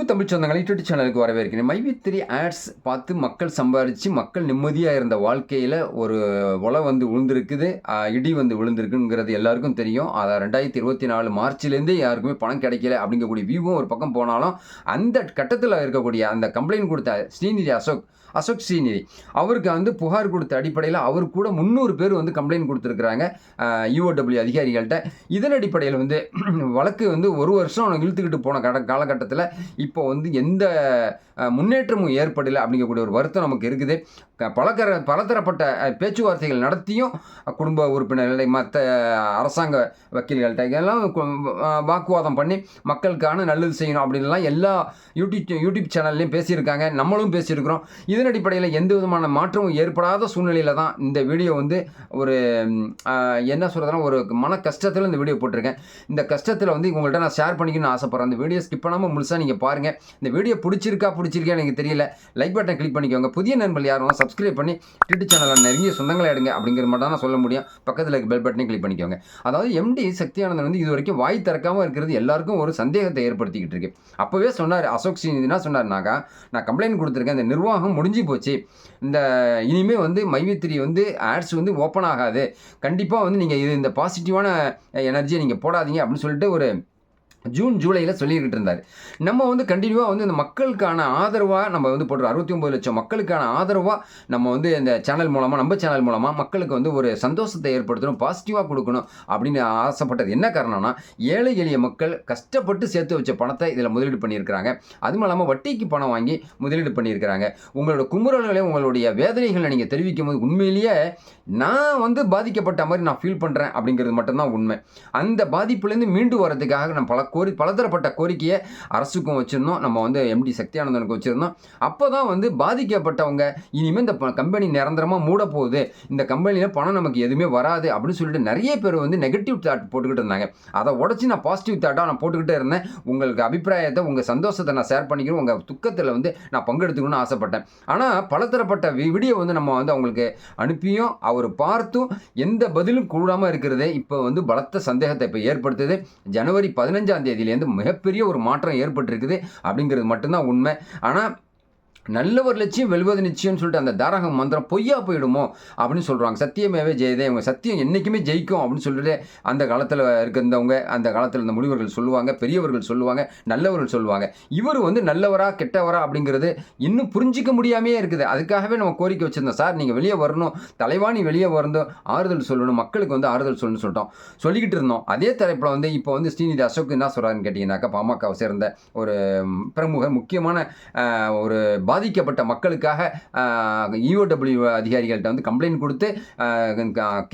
அன்பு தமிழ் சொந்தங்களை யூடியூப் சேனலுக்கு வரவேற்கிறேன். மைவி த்ரீ ஆட்ஸ் பார்த்து மக்கள் சம்பாரித்து மக்கள் நிம்மதியாக இருந்த வாழ்க்கையில் ஒரு உலை வந்து விழுந்திருக்குது. இடி வந்து விழுந்திருக்குங்கிறது எல்லாருக்கும் தெரியும். அதை ரெண்டாயிரத்தி இருபத்தி நாலு மார்ச்லேருந்தே யாருக்குமே பணம் கிடைக்கல அப்படிங்கக்கூடிய வியூவும் ஒரு பக்கம் போனாலும் அந்த கட்டத்தில் இருக்கக்கூடிய அந்த கம்ப்ளைண்ட் கொடுத்த ஸ்ரீநிதி அசோக் அசோக் ஸ்ரீநிதி அவருக்கு வந்து புகார் கொடுத்த அடிப்படையில் அவர் கூட முந்நூறு பேர் வந்து கம்ப்ளைண்ட் கொடுத்துருக்குறாங்க. யூஓடபிள்யூ அதிகாரிகள்கிட்ட இதன் அடிப்படையில் வந்து வழக்கு வந்து ஒரு வருஷம் இழுத்துக்கிட்டு போன கட காலகட்டத்தில் இப்போ வந்து எந்த முன்னேற்றமும் ஏற்படலை அப்படிங்கக்கூடிய ஒரு வருத்தம் நமக்கு இருக்குது. க- பலதர பலதரப்பட்ட பேச்சுவார்த்தைகள் நடத்தியும் குடும்ப உறுப்பினர்களை மற்ற அரசாங்க வக்கீல்கள்ட்ட எல்லாம் வாக்குவாதம் பண்ணி மக்களுக்கான நல்லது செய்யணும் அப்படின்லாம் எல்லா யூடியூப் யூடியூப் சேனல்லையும் பேசியிருக்காங்க. நம்மளும் பேசியிருக்கிறோம். இதன் அடிப்படையில் எந்த விதமான மாற்றமும் ஏற்படாத சூழ்நிலையில் தான் இந்த வீடியோ வந்து ஒரு என்ன சொல்கிறதுனா ஒரு மன கஷ்டத்தில் இந்த வீடியோ போட்டிருக்கேன். இந்த கஷ்டத்தில் வந்து உங்கள்கிட்ட நான் ஷேர் பண்ணிக்கணும்னு ஆசைப்பட்றேன். அந்த வீடியோ ஸ்கிப் பண்ணாமல் முழுசாக நீங்கள் பாருங்கள் இந்த வீடியோ பிடிச்சிருக்கா பிடிச்சிருக்கா எனக்கு தெரியல. லைக் பட்டன் கிளிக் பண்ணிக்கோங்க. புதிய நண்பர்கள் யாரும் சப்ஸ்கிரைப் பண்ணி யூடியூப் சேனலில் நெருங்கிய சொந்தங்களை எடுங்க அப்படிங்கிறது மட்டும் தான் நான் சொல்ல முடியும். பக்கத்தில் இருக்க பெல் பட்டனையும் கிளிக் பண்ணிக்கோங்க. அதாவது எம்டி சக்தியானந்தன் வந்து இது வரைக்கும் வாய் திறக்காமல் இருக்கிறது எல்லாருக்கும் ஒரு சந்தேகத்தை ஏற்படுத்திக்கிட்டு இருக்கு. அப்போவே சொன்னார் அசோக் சிங் என்ன சொன்னார்னாக்கா நான் கம்ப்ளைண்ட் கொடுத்துருக்கேன். இந்த நிர்வாகம் முடிஞ்சு போச்சு. இந்த இனிமே வந்து மைவித்திரி வந்து ஆட்ஸ் வந்து ஓப்பன் ஆகாது. கண்டிப்பாக வந்து நீங்கள் இது இந்த பாசிட்டிவான எனர்ஜியை நீங்கள் போடாதீங்க அப்படின்னு சொல்லிட்டு ஒரு ஜூன் ஜூலையில் சொல்லிக்கிட்டு இருந்தார் நம்ம வந்து கண்டினியூவாக வந்து இந்த மக்களுக்கான ஆதரவாக நம்ம வந்து போடுற அறுபத்தி ஒம்பது லட்சம் மக்களுக்கான ஆதரவாக நம்ம வந்து இந்த சேனல் மூலமாக நம்ம சேனல் மூலமாக மக்களுக்கு வந்து ஒரு சந்தோஷத்தை ஏற்படுத்தணும் பாசிட்டிவாக கொடுக்கணும் அப்படின்னு ஆசைப்பட்டது. என்ன காரணம்னா ஏழை எளிய மக்கள் கஷ்டப்பட்டு சேர்த்து வச்ச பணத்தை இதில் முதலீடு பண்ணியிருக்கிறாங்க. அதுவும் இல்லாமல் வட்டிக்கு பணம் வாங்கி முதலீடு பண்ணியிருக்கிறாங்க. உங்களோட குமுறல்களை உங்களுடைய வேதனைகளை நீங்கள் தெரிவிக்கும் போது உண்மையிலேயே நான் வந்து பாதிக்கப்பட்ட மாதிரி நான் ஃபீல் பண்ணுறேன் அப்படிங்கிறது மட்டும்தான் உண்மை. அந்த பாதிப்புலேருந்து மீண்டு வரதுக்காக நான் பல கோரி பலதரப்பட்ட கோரிக்கையை அரசுக்கும் வச்சுருந்தோம். நம்ம வந்து எம்டி சக்தியானந்தனுக்கு வச்சுருந்தோம். அப்போ தான் வந்து பாதிக்கப்பட்டவங்க இனிமேல் இந்த கம்பெனி நிரந்தரமாக மூட போகுது இந்த கம்பெனியில் பணம் நமக்கு எதுவுமே வராது அப்படின்னு சொல்லிட்டு நிறைய பேர் வந்து நெகட்டிவ் தாட் போட்டுக்கிட்டு இருந்தாங்க. அதை உடச்சி நான் பாசிட்டிவ் தாட்டாக நான் போட்டுக்கிட்டே இருந்தேன். உங்களுக்கு அபிப்பிராயத்தை உங்கள் சந்தோஷத்தை நான் ஷேர் பண்ணிக்கிறேன். உங்கள் துக்கத்தில் வந்து நான் பங்கெடுத்துக்கணும்னு ஆசைப்பட்டேன். ஆனால் பலதரப்பட்ட வி- வீடியோ வந்து நம்ம வந்து அவங்களுக்கு அனுப்பியும் அவர் பார்த்தும் எந்த பதிலும் கூடாமல் இருக்கிறதே. இப்போ வந்து பலத்த சந்தேகத்தை இப்போ ஏற்படுத்துது. ஜனவரி பதினஞ்சாம் தேதியிலேருந்து மிகப்பெரிய ஒரு மாற்றம் ஏற்பட்டிருக்குது அப்படிங்கிறது மட்டும்தான் உண்மை. ஆனால் நல்ல ஒரு லட்சியம் வெல்வது நிச்சயம்னு சொல்லிட்டு அந்த தாரக மந்திரம் பொய்யா போயிடுமோ அப்படின்னு சொல்கிறாங்க சத்தியமேவே ஜெயதே இவங்க சத்தியம் என்றைக்குமே ஜெயிக்கும் அப்படின்னு சொல்லிட்டு அந்த காலத்தில் இருந்தவங்க அந்த காலத்தில் இந்த முனிவர்கள் சொல்லுவாங்க பெரியவர்கள் சொல்லுவாங்க நல்லவர்கள் சொல்லுவாங்க. இவர் வந்து நல்லவரா கெட்டவரா அப்படிங்கிறது இன்னும் புரிஞ்சிக்க முடியாமையே இருக்குது. அதுக்காகவே நம்ம கோரிக்கை வச்சுருந்தோம். சார் நீங்கள் வெளியே வரணும். தலைவா நீ வெளியே வரணும். ஆறுதல் சொல்லணும். மக்களுக்கு வந்து ஆறுதல் சொல்லணும்னு சொல்லிட்டோம். சொல்லிக்கிட்டு இருந்தோம். அதே தலைப்பில் வந்து இப்போ வந்து ஸ்ரீநிதி அசோக் என்ன சொல்கிறாருன்னு கேட்டிங்கனாக்கா பாமகவை சேர்ந்த ஒரு பிரமுக முக்கியமான ஒரு பாதிக்கப்பட்ட மக்களுக்காக இஓடபிள்யூ அதிகாரிகள்கிட்ட வந்து கம்ப்ளைண்ட் கொடுத்து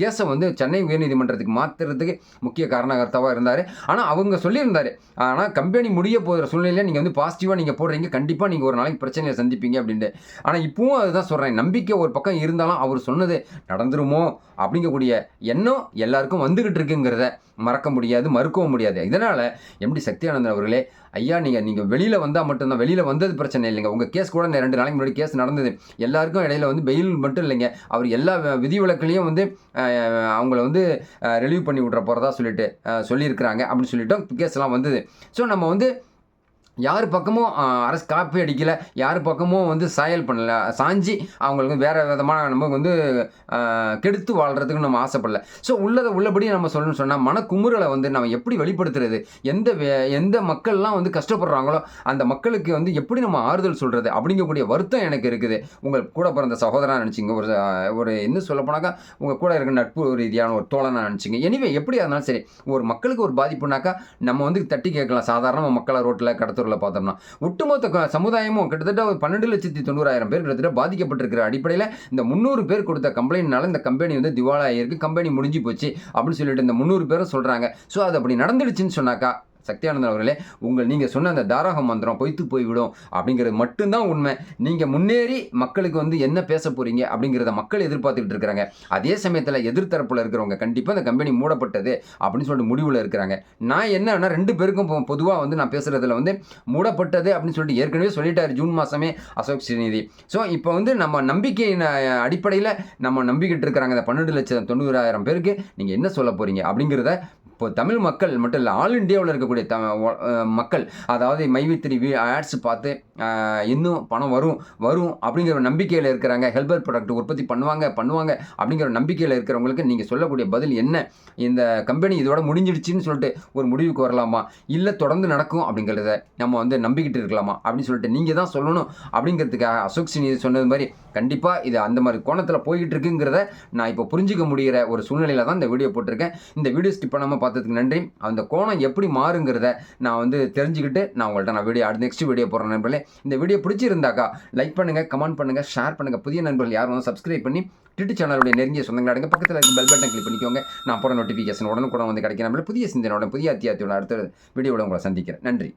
கேஸை வந்து சென்னை உயர்நீதிமன்றத்துக்கு மாற்றுறதுக்கு முக்கிய காரணகர்த்தாவாக இருந்தார். ஆனால் அவங்க சொல்லியிருந்தார். ஆனால் கம்பெனி முடிய போகிற சூழ்நிலையில் நீங்கள் வந்து பாசிட்டிவாக நீங்கள் போடுறீங்க. கண்டிப்பாக நீங்கள் ஒரு நாளைக்கு பிரச்சனையை சந்திப்பீங்க அப்படின்ட்டு. ஆனால் இப்பவும் அதுதான் சொல்கிறேன் நம்பிக்கை ஒரு பக்கம் இருந்தாலும் அவர் சொன்னது நடந்துருமோ அப்படிங்கக்கூடிய எண்ணம் எல்லாருக்கும் வந்துக்கிட்டு இருக்குங்கிறத மறக்க முடியாது மறுக்கவும் முடியாது. இதனால் எம்டி சக்தியானந்தன் அவர்களே ஐயா நீங்கள் நீங்கள் வெளியில் வந்தால் மட்டும்தான் வெளியில் வந்தது பிரச்சனை இல்லைங்க. உங்கள் கேஸ் கூட ரெண்டு நாளைக்கு முன்னாடி கேஸ் நடந்தது. எல்லாருக்கும் இடையில வந்து பெயில் மட்டும் இல்லைங்க. அவர் எல்லா விதி விதிவிலக்குலையும் வந்து அவங்கள வந்து ரிலீவ் பண்ணி விட்ற போகிறதா சொல்லிட்டு சொல்லியிருக்கிறாங்க. அப்படின்னு சொல்லிட்டு கேஸ்லாம் வந்தது. ஸோ நம்ம வந்து யார் பக்கமும் அரசு காப்பி அடிக்கலை யார் பக்கமும் வந்து சாயல் பண்ணல சாஞ்சி அவங்களுக்கு வேறு விதமான நமக்கு வந்து கெடுத்து வாழ்கிறதுக்கு நம்ம ஆசைப்படல. ஸோ உள்ளதை உள்ளபடி நம்ம சொல்லணும்னு சொன்னால் மனக்குமுறலை வந்து நம்ம எப்படி வெளிப்படுத்துறது? எந்த வே- எந்த மக்கள்லாம் வந்து கஷ்டப்படுறாங்களோ அந்த மக்களுக்கு வந்து எப்படி நம்ம ஆறுதல் சொல்கிறது அப்படிங்கக்கூடிய வருத்தம் எனக்கு இருக்குது. உங்கள் கூட பிறந்த சகோதரா நினச்சிங்க ஒரு ஒரு என்ன சொல்ல போனாக்கா உங்கள் கூட இருக்க நட்பு ரீதியான ஒரு தோழனாக நினச்சிங்க. எனிவே எப்படி இருந்தாலும் சரி ஒரு மக்களுக்கு ஒரு பாதிப்புனாக்கா நம்ம வந்து தட்டி கேட்கலாம். சாதாரணமாக மக்களை ரோட்டில் கடத்தூரில் பார்த்தோம்னா ஒட்டுமொத்த சமுதாயமும் கிட்டத்தட்ட ஒரு பன்னெண்டு லட்சத்தி தொண்ணூறாயிரம் பேர் கிட்டத்தட்ட பாதிக்கப்பட்டிருக்கிற அடிப்படையில் இந்த முந்நூறு பேர் கொடுத்த கம்ப்ளைண்ட்னால இந்த கம்பெனி வந்து திவாலாயிருக்கு கம்பெனி முடிஞ்சு போச்சு அப்படின்னு சொல்லிட்டு இந்த முந்நூறு பேரும் சொல்கிறாங்க ஸோ அது அப்படி நடந்துடுச்சுன்னு சொன்னாக்கா சக்தியானந்தன் அவர்களே உங்கள் நீங்கள் சொன்ன அந்த தாரக மந்திரம் பொய்த்து போய்விடும் அப்படிங்கிறது மட்டும்தான் உண்மை. நீங்கள் முன்னேறி மக்களுக்கு வந்து என்ன பேச போகிறீங்க அப்படிங்கிறத மக்கள் எதிர்பார்த்துக்கிட்டு இருக்கிறாங்க. அதே சமயத்தில் எதிர்த்தரப்பில் இருக்கிறவங்க கண்டிப்பாக அந்த கம்பெனி மூடப்பட்டது அப்படின்னு சொல்லிட்டு முடிவில் இருக்கிறாங்க. நான் என்னன்னா ரெண்டு பேருக்கும் பொதுவாக வந்து நான் பேசுகிறதுல வந்து மூடப்பட்டது அப்படின்னு சொல்லிட்டு ஏற்கனவே சொல்லிட்டார் ஜூன் மாதமே அசோக் ஸ்ரீநிதி. ஸோ இப்போ வந்து நம்ம நம்பிக்கையின் அடிப்படையில் நம்ம நம்பிக்கிட்டு இருக்கிறாங்க இந்த பன்னெண்டு லட்சம் தொண்ணூறாயிரம் பேருக்கு நீங்கள் என்ன சொல்ல போகிறீங்க அப்படிங்கிறத இப்போ தமிழ் மக்கள் மட்டும் இல்லை ஆல் இந்தியாவில் இருக்கக்கூடிய த மக்கள் அதாவது மைவித்திரி வி ஆட்ஸ் பார்த்து இன்னும் பணம் வரும் வரும் அப்படிங்கிற ஒரு நம்பிக்கையில் இருக்கிறாங்க. ஹெல்பர் ப்ராடக்ட் உற்பத்தி பண்ணுவாங்க பண்ணுவாங்க அப்படிங்கிற நம்பிக்கையில் இருக்கிறவங்களுக்கு நீங்கள் சொல்லக்கூடிய பதில் என்ன? இந்த கம்பெனி இதோட முடிஞ்சிடுச்சுன்னு சொல்லிட்டு ஒரு முடிவுக்கு வரலாமா? இல்லை தொடர்ந்து நடக்கும் அப்படிங்கிறத நம்ம வந்து நம்பிக்கிட்டு இருக்கலாமா? அப்படின்னு சொல்லிட்டு நீங்கள் தான் சொல்லணும் அப்படிங்கிறதுக்காக அசோக் சினி சொன்னது மாதிரி கண்டிப்பாக இது அந்த மாதிரி கோணத்தில் போய்கிட்டு இருக்குங்கிறத நான் இப்போ புரிஞ்சிக்க முடிகிற ஒரு சூழ்நிலையில் தான் இந்த வீடியோ போட்டிருக்கேன். இந்த வீடியோ ஸ்கிப் பண்ணாமல் பார்த்ததுக்கு நன்றி. அந்த கோணம் எப்படி மாறுங்கிறத நான் வந்து தெரிஞ்சுக்கிட்டு நான் உங்கள்கிட்ட நான் வீடியோ அடுத்த நெக்ஸ்ட் வீடியோ போகிறேன் நண்பர்களே. இந்த வீடியோ பிடிச்சிருந்தாக்கா லைக் பண்ணுங்கள் கமெண்ட் பண்ணுங்கள் ஷேர் பண்ணுங்கள் புதிய நண்பர்கள் யாரும் வந்து சப்ஸ்கிரைப் பண்ணி டிட்டு சேனலுடைய நெருங்கிய சொந்தங்களாடுங்க பக்கத்தில் இருக்க பெல் பட்டன் கிளிக் பண்ணிக்கோங்க. நான் போகிற நோட்டிஃபிகேஷன் உடனுக்குடன் வந்து கிடைக்கிற புதிய சிந்தனையோட புதிய அத்தியாயத்தோட அடுத்த வீடியோவில் உங்களை சந்திக்கிறேன். நன்றி.